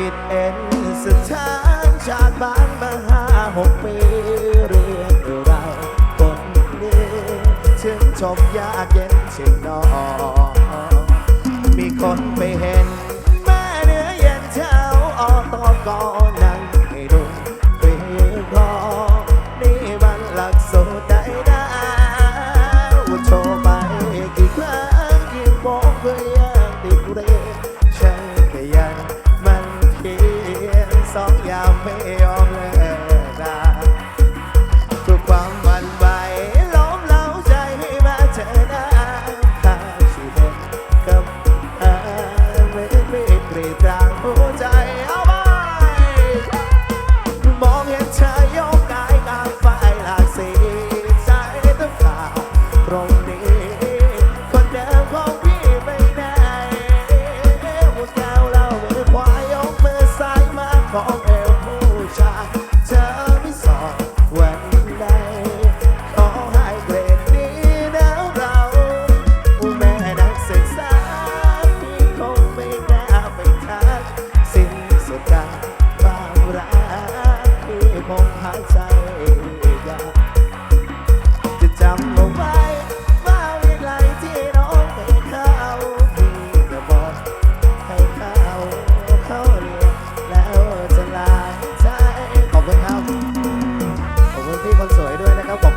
ติดเอ็นสถานจากบ้านมาห้าหกปีเรียนเราคนนี้ถึงจบยากเย็นเช่นนอมีคนไปเห็น แม่เนื้อเย็นเช้าออตอกอ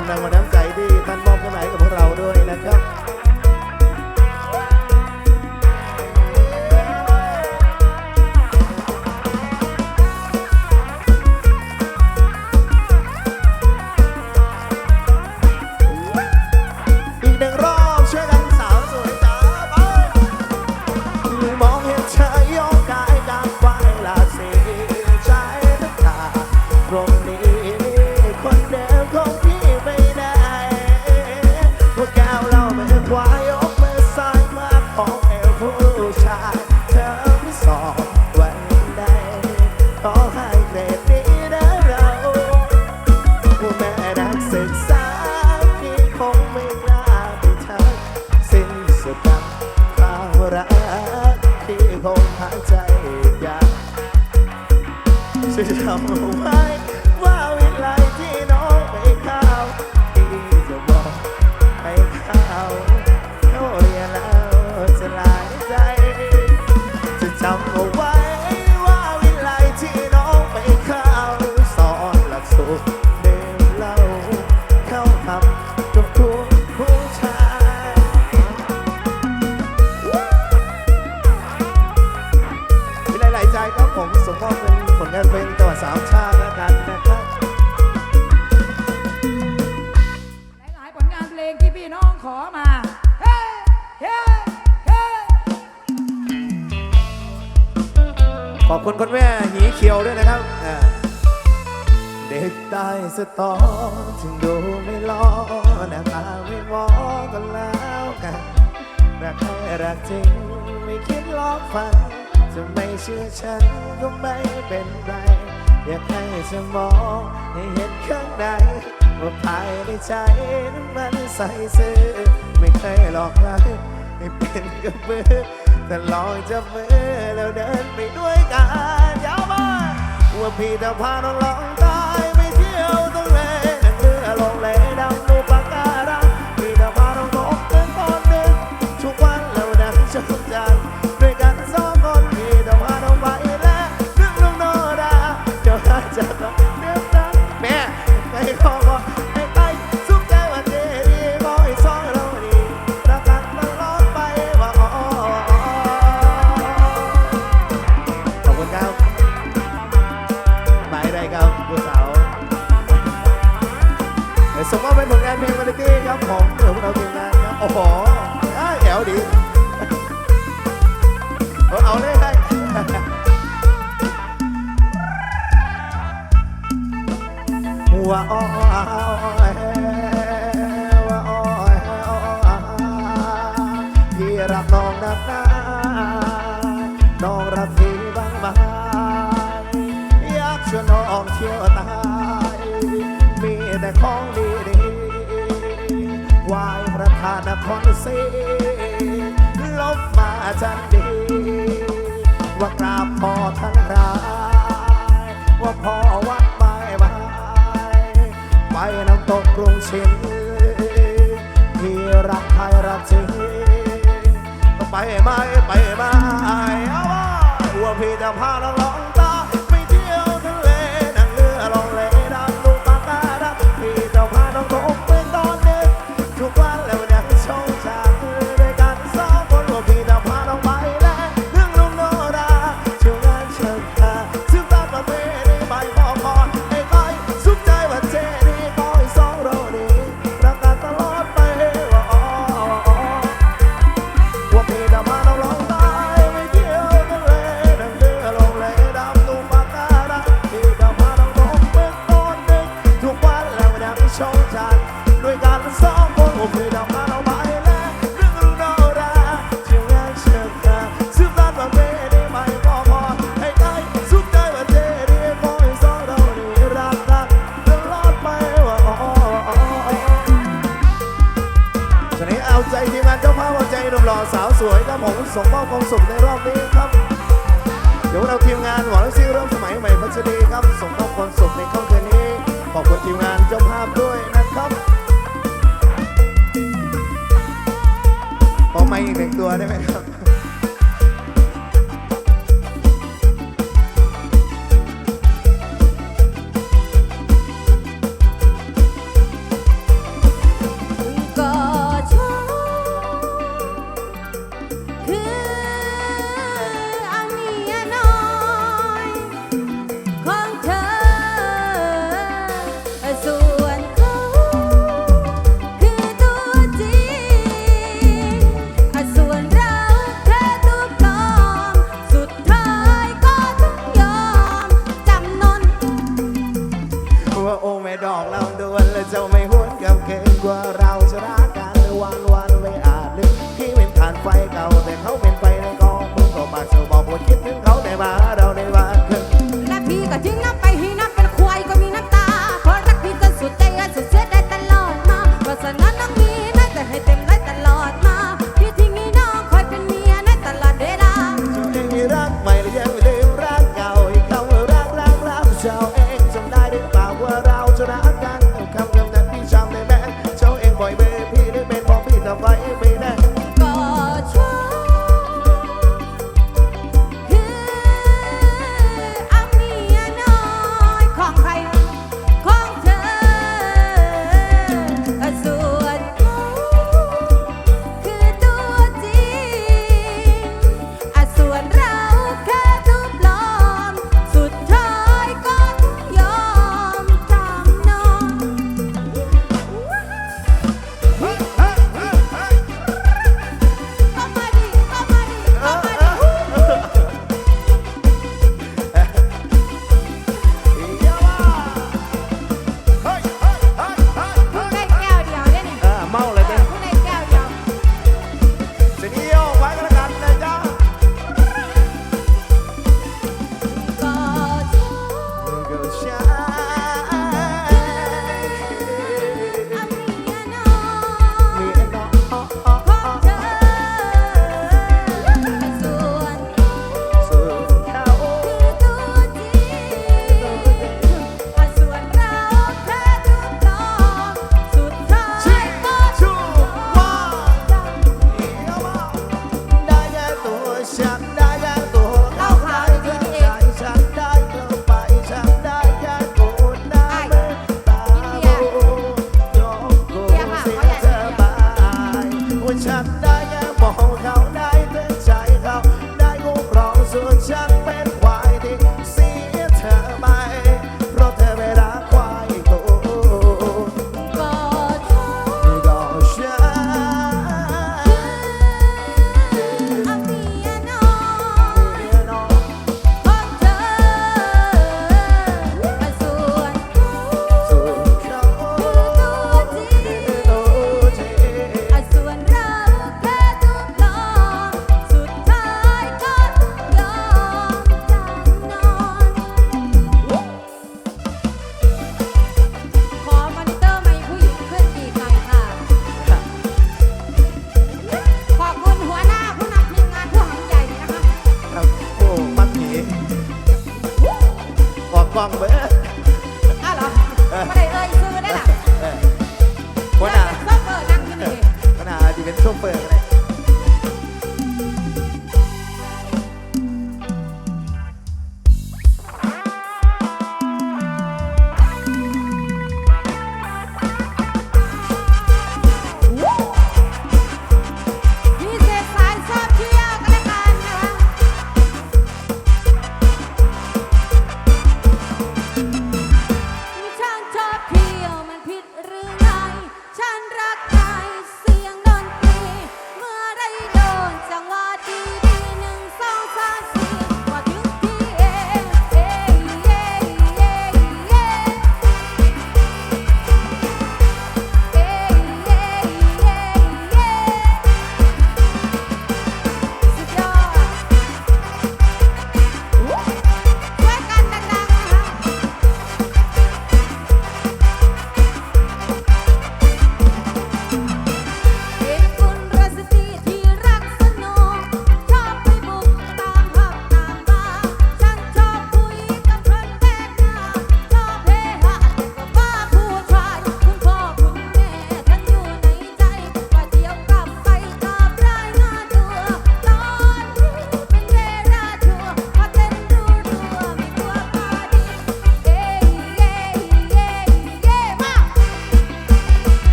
คนดังมาน้ำใสที่ท่าน จะกำข้าวรักที่คงหายใจอยากจะทำไว้ เด็กตายสะตอถึงดูไม่ล้อหน้าตาไม่วอก็แล้วกันรักแค่รักจริงไม่คิดลอกฟังจะไม่เชื่อฉันก็ไม่เป็นไร อยากให้จะมองให้เห็นข้างในว่าภายในใจนั้นมันใส่ซื่อไม่เคยหลอกใครให้เป็นกับมือแต่ลองจะบมือแล้วเดินไปด้วยกันยาวมาว่าพี่ต่พาน้องลองตา apakah พี่รักน้องนักหนาน้องรักพี่บ้างหมอยากชวนน้องเที่ยวตายมีแต่ของดีดีวประธานคอเสิลบมาจันดี ว่ากราบพอทั้งราย ตกรุงศรีที่รักไทยรักศรีไปไหมไปไหมเอาว่าพี่จะพาเรา ส่งมอบความสุขในรอบนี้ครับ เดี๋ยวเราทีมงานหวัานซิ่งเริ่มสมัยใหม่พัชรีครับ ส่งมอบความสุขในค่ำคืนนี้ ขอบคุณทีมงานเจ้าภาพด้วยนะครับขอไม่อีกหนึ่งตัวได้ไหมครับ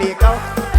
里高。